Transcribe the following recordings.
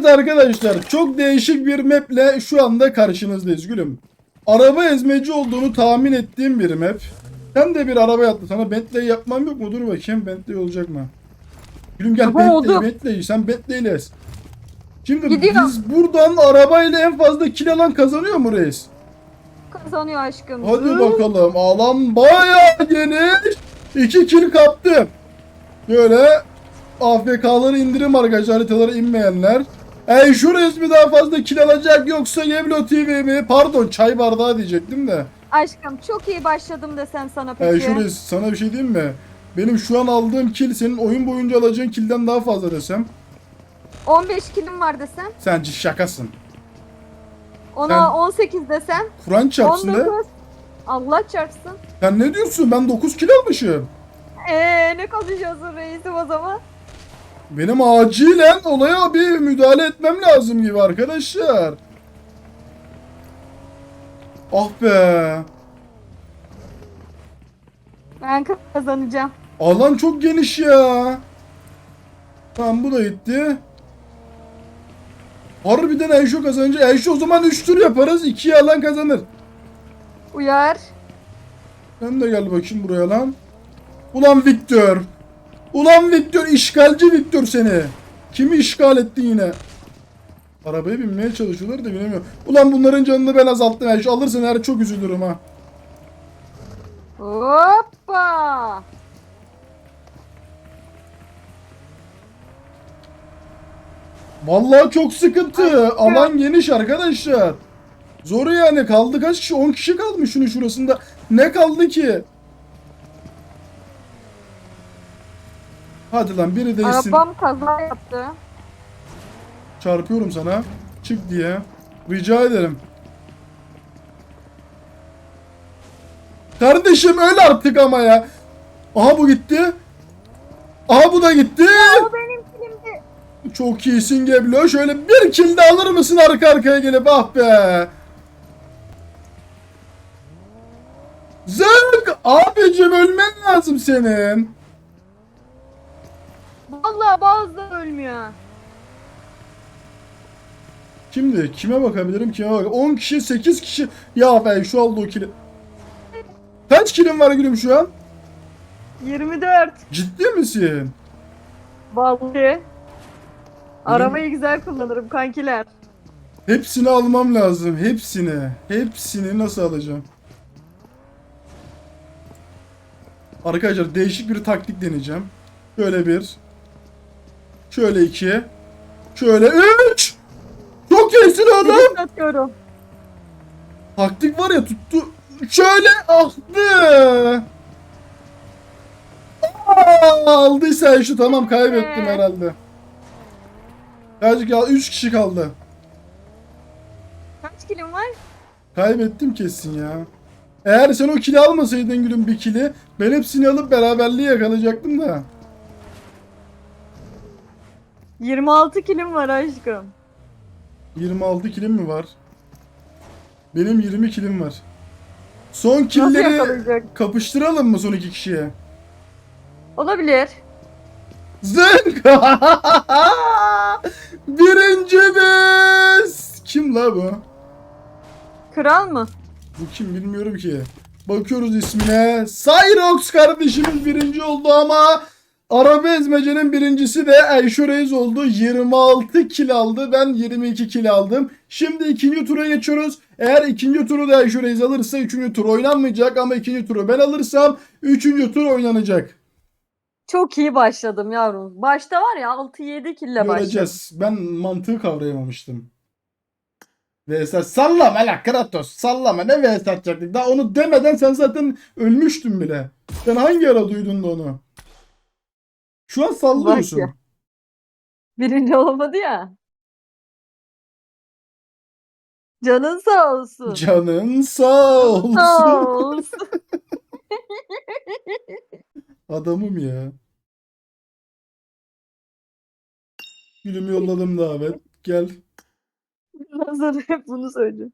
Evet arkadaşlar çok değişik bir maple şu anda karşınızdayız gülüm. Araba ezmeci olduğunu tahmin ettiğim bir map. Sen de bir araba yaptı. Sana Bentley yapmam yok mu? Dur bakayım Bentley olacak mı? Gülüm gel Ama Bentley, oldu. Bentley. Sen Bentley ile ez. Şimdi Gidiyor. biz buradan arabayla en fazla kill alan kazanıyor mu reis? Kazanıyor aşkım. Hadi bakalım. Alan bayağı geniş. İki kill kaptım. Böyle AFK'ları indirim arkadaşlar haritalara inmeyenler. Ey şu resmi daha fazla kill alacak yoksa Yevlo TV mi? Pardon çay bardağı diyecektim de. Aşkım çok iyi başladım desem sana peki. şu res sana bir şey diyeyim mi? Benim şu an aldığım kill senin oyun boyunca alacağın killden daha fazla desem. 15 kilim var desem. Sen şakasın. Ona Ben- 18 desem. Kur'an çarpsın de. 19. Allah çarpsın. Sen ne diyorsun? Ben 9 kill almışım. Eee ne konuşuyorsun reisim o zaman? Benim acilen olaya bir müdahale etmem lazım gibi arkadaşlar. Ah be. Ben kazanacağım. Alan çok geniş ya. Tamam bu da gitti. Harbiden Enşo kazanınca Enşo o zaman 3 tur yaparız. 2'ye alan kazanır. Uyar. Sen de gel bakayım buraya lan. Ulan Victor. Ulan Victor işgalci Victor seni. Kimi işgal ettin yine? Arabaya binmeye çalışıyorlar da binemiyor. Ulan bunların canını ben azalttım. Yani şu alırsın eğer çok üzülürüm ha. Hoppa. Vallahi çok sıkıntı. Alan geniş arkadaşlar. Zor yani. Kaldı kaç kişi? 10 kişi kalmış şunun şurasında. Ne kaldı ki? Hadi lan biri değilsin. Arabam kaza yaptı. Çarpıyorum sana. Çık diye. Rica ederim. Kardeşim öl artık ama ya. Aha bu gitti. Aha bu da gitti. O benim kilimdi. Çok iyisin Geblo. Şöyle bir kill de alır mısın arka arkaya gelip ah be. Zırk! Abicim ölmen lazım senin. Vallahi bazıları ölmüyor. Şimdi kime bakabilirim kime bak. 10 kişi 8 kişi. Ya be şu aldı o kili. Kaç kilim var gülüm şu an? 24. Ciddi misin? Vallahi. Arabayı güzel kullanırım kankiler. Hepsini almam lazım. Hepsini. Hepsini nasıl alacağım? Arkadaşlar değişik bir taktik deneyeceğim. Şöyle bir. Şöyle iki. Şöyle üç. Çok iyisin oğlum. Direkt atıyorum. Taktik var ya tuttu. Şöyle aktı. Aldıysa şu tamam kaybettim Ee. herhalde. Kaç kaldı? 3 kişi kaldı. Kaç kilim var? Kaybettim kesin ya. Eğer sen o kili almasaydın gülüm bir kili ben hepsini alıp beraberliği yakalayacaktım da. 26 kilim var aşkım. 26 kilim mi var? Benim 20 kilim var. Son killeri yakalayacak? kapıştıralım mı son iki kişiye? Olabilir. Zınk! Birinci biz! Kim la bu? Kral mı? Bu kim bilmiyorum ki. Bakıyoruz ismine. Cyrox kardeşimiz birinci oldu ama araba ezmecenin birincisi de Ayşe Reis oldu. 26 kill aldı. Ben 22 kill aldım. Şimdi ikinci tura geçiyoruz. Eğer ikinci turu da Ayşe Reis alırsa üçüncü tur oynanmayacak ama ikinci turu ben alırsam üçüncü tur oynanacak. Çok iyi başladım yavrum. Başta var ya 6-7 kille başladım. Göreceğiz. Ben mantığı kavrayamamıştım. VS sallama la Kratos sallama ne VS atacaktık daha onu demeden sen zaten ölmüştün bile. Sen hangi ara duydun da onu? Şu an sallıyorsun. Bak ya. Birinci olamadı ya. Canın sağ olsun. Canın sağ olsun. Sağ olsun. Adamım ya. Gülümü yolladım davet. Gel. Nazar hep bunu söylüyor.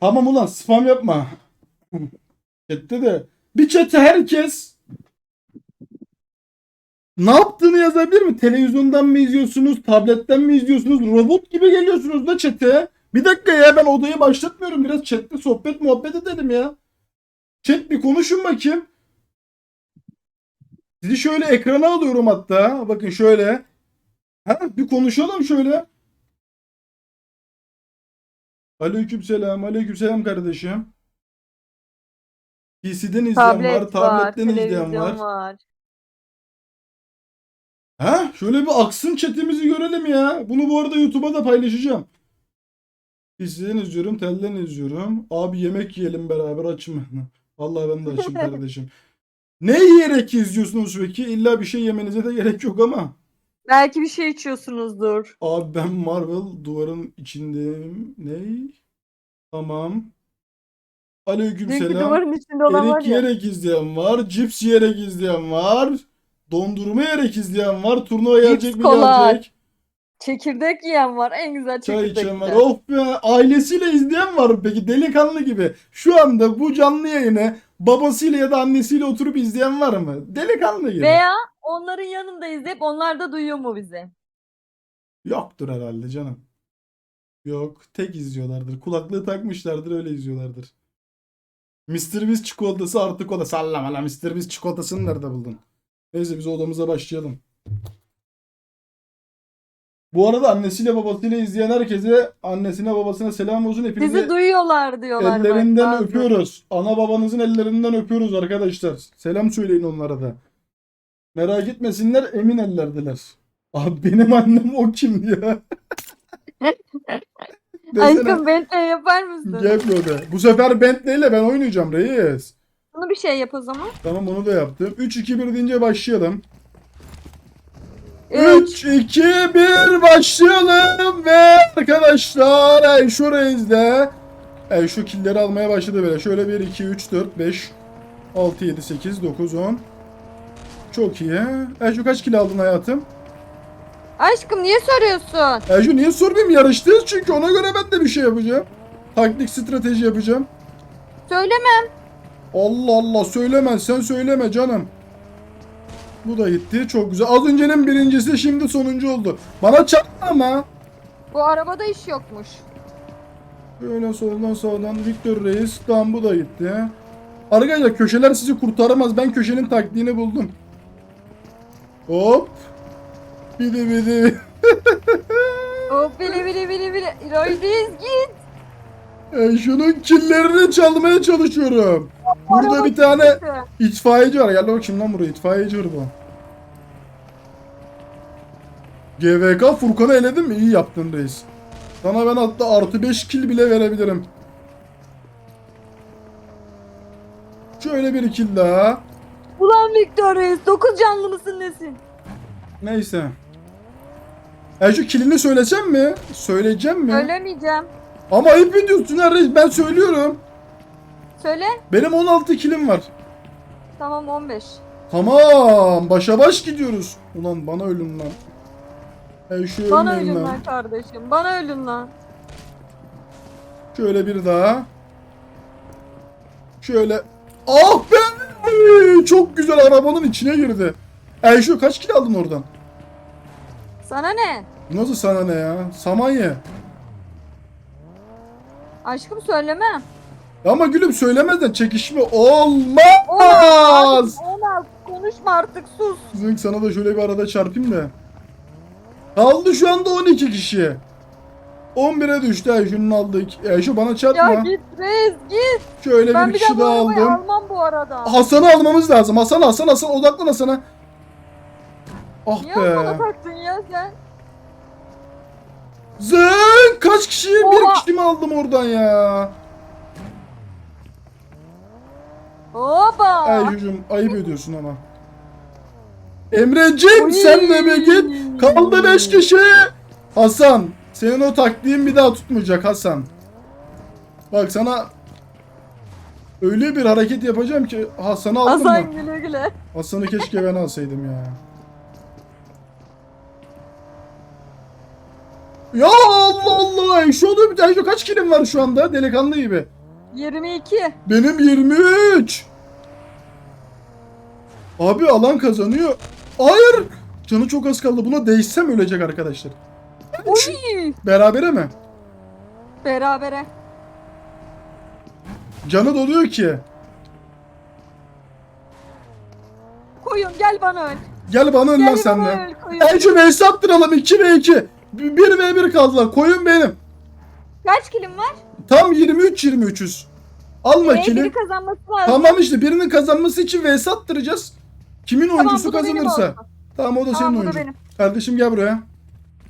Tamam ulan spam yapma. Chatte de. Bir chatte herkes Ne yaptığını yazabilir mi? Televizyondan mı izliyorsunuz? Tabletten mi izliyorsunuz? Robot gibi geliyorsunuz da chat'e. Bir dakika ya ben odayı başlatmıyorum. Biraz chat'te sohbet muhabbet edelim ya. Chat bir konuşun bakayım. Sizi şöyle ekrana alıyorum hatta. Bakın şöyle. Ha, bir konuşalım şöyle. Aleykümselam, aleykümselam kardeşim. PC'den izleyen Tablet var, tabletten izleyen televizyon var. var. Ha? Şöyle bir aksın chatimizi görelim ya. Bunu bu arada YouTube'a da paylaşacağım. PC'den izliyorum, telden izliyorum. Abi yemek yiyelim beraber açım. Vallahi ben de açım kardeşim. Ne yiyerek izliyorsunuz peki? İlla bir şey yemenize de gerek yok ama. Belki bir şey içiyorsunuzdur. Abi ben Marvel duvarın içindeyim. Ne? Tamam. Aleykümselam. duvarın içinde olan var Erik ya. yiyerek izleyen var. Cips yiyerek izleyen var. Dondurma yiyerek izleyen var. Turnuva gelecek mi kola. gelecek. Çekirdek yiyen var. En güzel Çay çekirdek. içen var. Oh be. Ailesiyle izleyen var peki? Delikanlı gibi. Şu anda bu canlı yayını babasıyla ya da annesiyle oturup izleyen var mı? Delikanlı gibi. Veya onların yanında izleyip onlar da duyuyor mu bizi? Yoktur herhalde canım. Yok. Tek izliyorlardır. Kulaklığı takmışlardır öyle izliyorlardır. Mr. Beast çikolatası artık o da sallama lan. Mr. Beast çikolatasını nerede buldun? Neyse biz odamıza başlayalım. Bu arada annesiyle babasıyla izleyen herkese annesine babasına selam olsun. Hepinizi Bizi duyuyorlar diyorlar. bak ellerinden bazı. öpüyoruz. Ana babanızın ellerinden öpüyoruz arkadaşlar. Selam söyleyin onlara da. Merak etmesinler emin ellerdiler. Abi benim annem o kim ya? Desene. Aşkım Bentley yapar mısın? Gel böyle. Bu sefer Bentley ile ben oynayacağım reis. Bunu bir şey yap o zaman. Tamam onu da yaptım. 3 2 1 deyince başlayalım. 3. 3 2 1 başlayalım ve arkadaşlar şu reisde e, şu killeri almaya başladı böyle. Şöyle 1 2 3 4 5 6 7 8 9 10 Çok iyi. E şu kaç kilo aldın hayatım? Aşkım niye soruyorsun? E şu niye sormayayım yarıştınız çünkü ona göre ben de bir şey yapacağım. Taktik strateji yapacağım. Söylemem. Allah Allah söyleme sen söyleme canım. Bu da gitti çok güzel. Az öncenin birincisi şimdi sonuncu oldu. Bana çarpma ama. Bu arabada iş yokmuş. Böyle soldan sağdan Victor Reis. Tamam bu da gitti. Arkadaşlar köşeler sizi kurtaramaz. Ben köşenin taktiğini buldum. Hop. Bidi bidi. Hop bili bili bili bili. İroydeyiz git. E, şunun killerini çalmaya çalışıyorum. Burada bir tane itfaiyeci var. Gel bakayım lan buraya. İtfaiyeci var bu. GVK Furkan'ı eledin mi? İyi yaptın reis. Sana ben hatta artı 5 kill bile verebilirim. Şöyle bir kill daha. Ulan Victor Reis 9 canlı mısın nesin? Neyse. E şu killini söylesem mi? Söyleyeceğim mi? Söylemeyeceğim. Ama ayıp ediyorsun reis. Ben söylüyorum. Söyle. Benim 16 killim var. Tamam 15. Tamam. Başa baş gidiyoruz. Ulan bana ölün lan. E şu Bana ölün lan. lan kardeşim. Bana ölün lan. Şöyle bir daha. Şöyle. Ah be! Çok güzel arabanın içine girdi. E şu kaç kilo aldın oradan? Sana ne? Nasıl sana ne ya? Saman ye. Aşkım söylemem. Ama gülüm söylemeden çekişme olmaz. Olmaz. Olmaz. Konuşma artık sus. Zınk sana da şöyle bir arada çarpayım da. Kaldı şu anda 12 kişi. 11'e düştü ay şunun aldık. E şu bana çarpma. Ya git reis git. Şöyle Ben bir kişi daha aldım. almam bu arada. Hasan'ı almamız lazım. Hasan Hasan Hasan odaklan Hasan'a. Ah Niye be. bana taktın ya sen? Zın kaç kişi? Bir kişi mi aldım oradan ya? Hopa. Ay çocuğum ayıp ediyorsun ama. Emre'cim sen de bir git. Kaldı 5 kişi. Hasan senin o taktiğin bir daha tutmayacak Hasan. Bak sana öyle bir hareket yapacağım ki Hasan'ı aldın Hasan mı? güle güle. Hasan'ı keşke ben alsaydım ya. Ya Allah Allah. Oluyor bir tane kaç kilim var şu anda delikanlı gibi. 22. Benim 23. Abi alan kazanıyor. Hayır. Canı çok az kaldı. Buna değsem ölecek arkadaşlar. Uy! Berabere mi? Berabere. Canı doluyor ki. Koyun gel bana öl. Gel bana öl lan Gel sen bana de. öl koyun. Elçi Veys'i attıralım 2 ve 2. 1 ve 1 kaldılar. Koyun benim. Kaç kilim var? Tam 23-23'üz. Alma Ee, kili. biri kazanması lazım. Tamam işte birinin kazanması için Vs attıracağız. Kimin oyuncusu bu da benim kazanırsa. olsun. Tamam o da Tamam, senin da oyuncu. benim. Kardeşim gel buraya.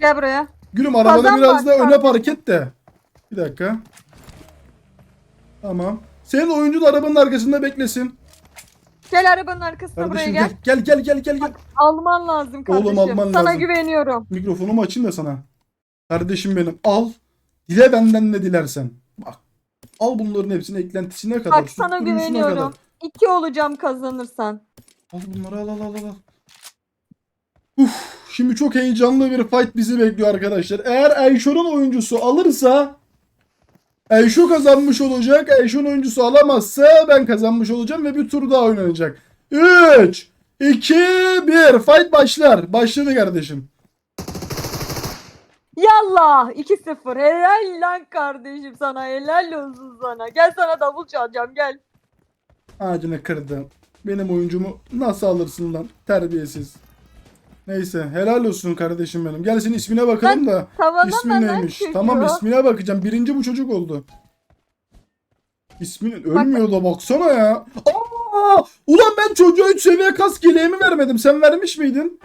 Gel buraya. Gülüm arabanı Kazan biraz da öne kazan. park et de. Bir dakika. Tamam. Senin oyuncu da arabanın arkasında beklesin. Gel arabanın arkasına Kardeşim buraya gel. gel. Gel gel gel gel gel. Alman lazım kardeşim. alman Sana lazım. güveniyorum. Mikrofonumu açayım da sana. Kardeşim benim al. Dile benden ne dilersen. Bak. Al bunların hepsini eklentisine kadar. Bak sana güveniyorum. kadar. İki olacağım kazanırsan. Al bunları al al al al. Uf, şimdi çok heyecanlı bir fight bizi bekliyor arkadaşlar. Eğer Eyşor'un oyuncusu alırsa Eyşo kazanmış olacak. Eyşor'un oyuncusu alamazsa ben kazanmış olacağım ve bir tur daha oynanacak. 3 2 1 fight başlar. Başladı kardeşim. Yallah 2-0. Helal lan kardeşim sana. Helal olsun sana. Gel sana davul çalacağım gel. Ağacını kırdı. Benim oyuncumu nasıl alırsın lan? Terbiyesiz. Neyse helal olsun kardeşim benim. Gel senin ismine bakalım da. Tavana İsmin neymiş? çocuğu. Tamam ismine bakacağım. Birinci bu çocuk oldu. İsmin ölmüyor da baksana ya. Aa! Ulan ben çocuğa 3 seviye kask yeleğimi vermedim. Sen vermiş miydin?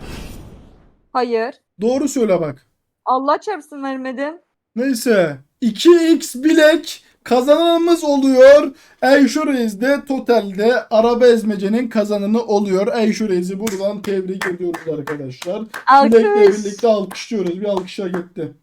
Hayır. Doğru söyle bak. Allah çarpsın vermedim. Neyse. 2x bilek kazananımız oluyor. Eyşo Reis de totalde araba ezmecenin kazananı oluyor. Eyşo Reis'i buradan tebrik ediyoruz arkadaşlar. Alkış. birlikte alkışlıyoruz. Bir alkışlar gitti.